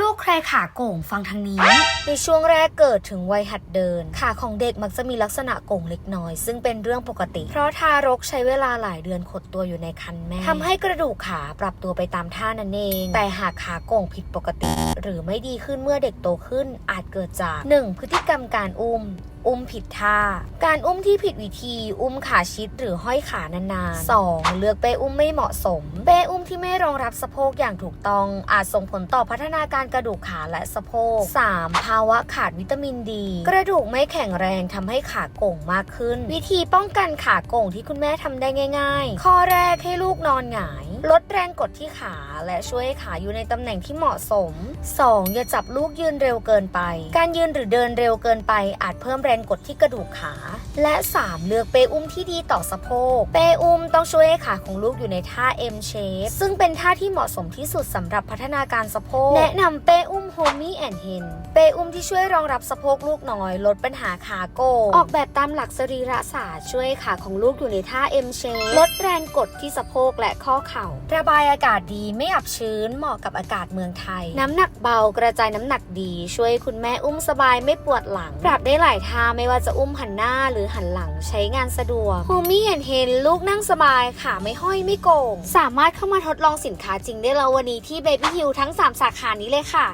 ลูกใครขาโก่งฟังทางนี้ ในช่วงแรกเกิดถึงวัยหัดเดิน ขาของเด็กมักจะมีลักษณะโก่งเล็กน้อย ซึ่งเป็นเรื่องปกติ เพราะทารกใช้เวลาหลายเดือนขดตัวอยู่ในครรภ์แม่ทำให้กระดูกขาปรับตัวไปตามท่านั่นเอง แต่หากขาโก่งผิดปกติ หรือไม่ดีขึ้นเมื่อเด็กโตขึ้น อาจเกิดจาก 1. พฤติกรรมการอุ้มอุ้มผิดท่า การอุ้มที่ผิดวิธี อุ้มขาชิดหรือห้อยขานานๆ 2. เลือกเป้อุ้มไม่เหมาะสม เป้อุ้ม ที่ไม่รองรับสะโพกอย่างถูกต้อง อาจส่งผลต่อพัฒนาการกระดูกขาและสะโพก 3. ภาวะขาดวิตามินดี กระดูกไม่แข็งแรงทำให้ขาโก่งมากขึ้น วิธีป้องกันขาโก่งที่คุณแม่ทำได้ง่าย ๆ ข้อแรกให้ลูกนอนหงาย ลดแรงกดที่ขาและช่วยให้ขาอยู่ในตำแหน่งที่เหมาะสม 2. อย่าจับลูกยืนเร็วเกินไป การยืนหรือเดินเร็วเกินไปอาจเพิ่มแรงกดที่กระดูกขา และ 3. เลือกเปอุ้มที่ดีต่อสะโพก เปอุ้มต้องช่วยให้ขาของลูกอยู่ในท่า M shape ซึ่งเป็นท่าที่เหมาะสมที่สุดสำหรับพัฒนาการสะโพก แนะนำเป้อุ้ม Homey and Hen เป้อุ้มที่ช่วยรองรับสะโพกลูกน้อย ลดปัญหาขาโกงออกแบบตามหลักสรีระศาสตร์ช่วยขาของลูกอยู่ในท่า M shape ลดแรงกดที่สะโพกและข้อเข่า ระบายอากาศดีไม่อับชื้นเหมาะกับอากาศเมืองไทย น้ำหนักเบากระจายน้ำหนักดี ช่วยคุณแม่อุ้มสบายไม่ปวดหลัง ปรับได้หลายท่าไม่ว่าจะอุ้มหันหน้าหรือหันหลังใช้งานสะดวก h o m i and Hen ลูกนั่งสบายขาไม่ห้อยไม่โก่งสามารถเข้ามาทดลองสินค้าจริงได้แล้ววันนี้ที่ Baby Hill ทั้ง 3 สาขานี้เลยค่ะ